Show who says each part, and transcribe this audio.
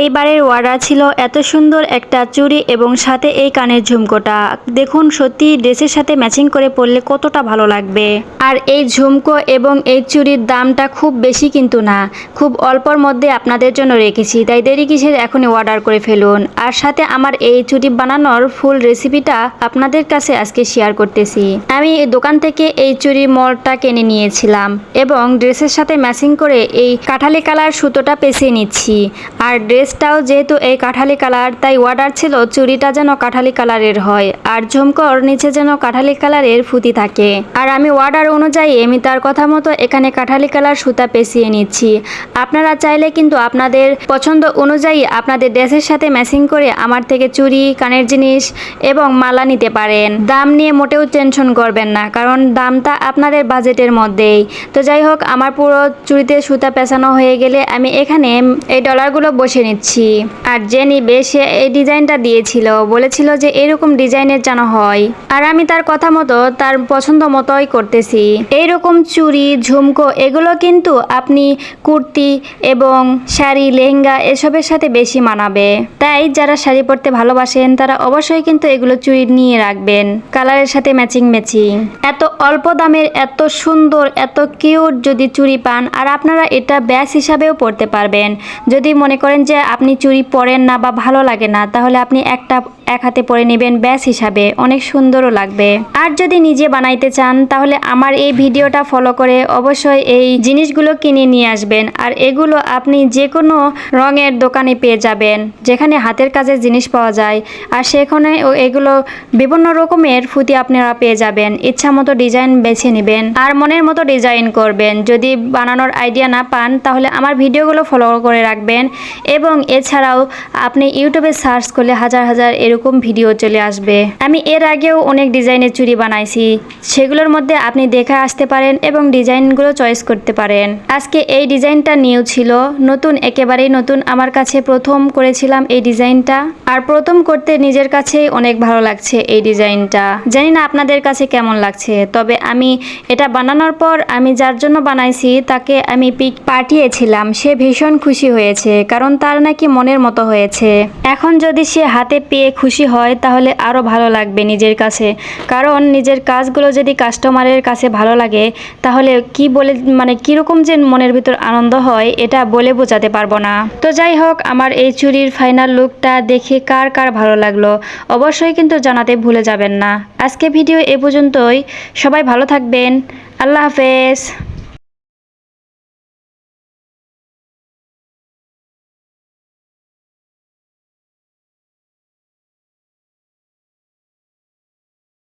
Speaker 1: এইবারের অর্ডার ছিল এত সুন্দর একটা চুড়ি এবং সাথে এই কানের ঝুমকোটা। দেখুন সত্যি ড্রেসের সাথে ম্যাচিং করে পরলে কতটা ভালো লাগবে। আর এই ঝুমকো এবং এই চুড়ির দামটা খুব বেশি কিন্তু না। খুব অল্পর মধ্যে আপনাদের জন্য রেখেছি, তাই দেরি কিসের এখনই অর্ডার করে ফেলুন। আর সাথে আমার এই চুড়ি বানানোর ফুল রেসিপিটা আপনাদের কাছে আজকে শেয়ার করতেছি। আমি দোকান থেকে এই চুড়ির মলটা কিনে নিয়েছিলাম এবং ড্রেসের সাথে ম্যাচিং করে এই কাঠালি কালার সুতোটা পেঁচিয়ে নিচ্ছি। আর ড্রেসটাও যেহেতু এই কাঠালি কালার, তাই অর্ডার ছিল চুড়িটা যেন কাঠালি কালারের হয়, আর ঝুমকোর নিচে যেন কাঠালি কালারের ফুতি থাকে। আর আমি অর্ডার অনুযায়ী আমি তার কথা মতো এখানে কাঠালি কালার সুতা পেঁচিয়ে নিচ্ছি। আপনারা চাইলে কিন্তু আপনাদের পছন্দ অনুযায়ী আপনাদের ড্রেসের সাথে ম্যাচিং করে আমার থেকে চুড়ি, কানের জিনিস এবং মালা নিতে পারেন। দাম নিয়ে মোটেও টেনশন করবেন না, কারণ দামটা আপনাদের বাজেটের মধ্যেই। তো যাই হোক, আমার পুরো চুড়িতে সুতা পেঁচানো হয়ে গেলে আমি এখানে এই ডলারগুলো বসে নিচ্ছি। আর যে নিবে এই ডিজাইনটা দিয়েছিল। বলেছিল যে এরকম ডিজাইনের যেন হয়। আর আমি তার কথা মতো, তার পছন্দ মতোই করতেছি। এইরকম চুড়ি, ঝুমকো, এগুলো কিন্তু আপনি কুর্তি এবং শাড়ি, লেহেঙ্গা এসবের সাথে বেশি মানাবে। তাই যারা শাড়ি পরতে ভালোবাসেন, তারা অবশ্যই কিন্তু এগুলো চুড়ি নিয়ে রাখবেন। কালারের সাথে ম্যাচিং ম্যাচিং। এত অল্প দামের, এত সুন্দর, এত কিউট যদি চুড়ি পান, আর আপনারা এটা ব্যাস হিসাবেও পরতে পারবেন। যদি মনে করেন যে আপনি চুড়ি পরেন না বা ভালো লাগে না তাহলে আপনি একটা এক হাতে পরে নেবেন ব্যাস হিসাবে, অনেক সুন্দরও লাগবে। আর যদি নিজে বানাইতে চান, তাহলে আমার এই ভিডিওটা ফলো করে অবশ্যই এই জিনিসগুলো কিনে নিয়ে আসবেন। আর এগুলো আপনি যে কোনো রঙের দোকানে পেয়ে যাবেন, যেখানে হাতের কাজের জিনিস পাওয়া যায়। আর সেখানে এগুলো বিভিন্ন রকমের ফুতি আপনারা পেয়ে যাবেন। ইচ্ছা মতো ডিজাইন বেছে নেবেন। আর মনের মতো ডিজাইন করবেন। যদি বানানোর আইডিয়া না পান, তাহলে আমার ভিডিওগুলো ফলো করে রাখবেন। এবং এছাড়াও আপনি ইউটিউবে সার্চ করলে হাজার হাজার এরকম ভিডিও চলে আসবে। আমি এর আগেও অনেক ডিজাইনের চুড়ি বানাইছি। সেগুলোর মধ্যে আপনি দেখে আসতে পারেন এবং ডিজাইনগুলো চয়েস করতে পারেন। আজকে এই ডিজাইনটা নিউ ছিল। নতুন, একেবারেই নতুন। আমার কাছে প্রথম করেছিলাম এই ডিজাইনটা আর প্রথম করতে নিজের কাছেই অনেক ভালো লাগছে এই ডিজাইনটা জানি না আপনাদের কাছে কেমন লাগছে, তবে আমি এটা বানানোর পর আমি যার জন্য বানাইছি তাকে আমি পিক পাঠিয়েছিলাম। সে ভীষণ খুশি হয়েছে, কারণ তার নাকি মনের মতো হয়েছে। এখন যদি সে হাতে পেয়ে খুশি হয়, তাহলে আরও ভালো লাগবে নিজের কাছে। কারণ নিজের কাজগুলো যদি কাস্টমারের কাছে ভালো লাগে, তাহলে কি বলে মানে কীরকম যে মনের ভিতর আনন্দ হয়, এটা বলে বোঝাতে পারব না। তো যাই হোক, আমার এই চুরির ফাইনাল লুকটা দেখে কার কার ভালো লাগল, অবশ্যই কিন্তু জানাতে ভুলে যাবেন না। আজকে ভিডিও এ পর্যন্তই। সবাই ভালো থাকবেন। আল্লাহ হাফেজ।